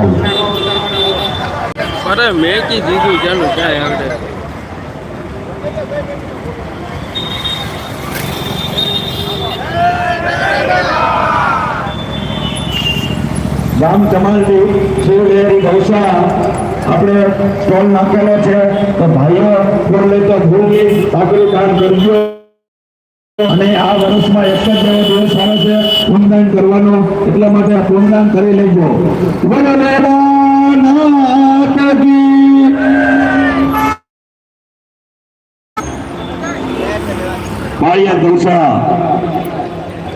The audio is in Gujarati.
ખાલી અરે મેં કી દીધું, ચાલુ, ક્યાંય આવડે ગામ જમાલથી શિવલેરી ગૌશાળા આપણે સ્ટોલ નાખેલો છે. તો ભાઈઓ ફોન તો ભૂલી સાકરી કામ કરજો. અને આ વર્ષમાં એક જ દિવસ પૂર્ણદાન કરવાનો એટલા માટે આ પૂર્ણદાન કરી લેજો. બોલો કાળિયા ગૌશાળા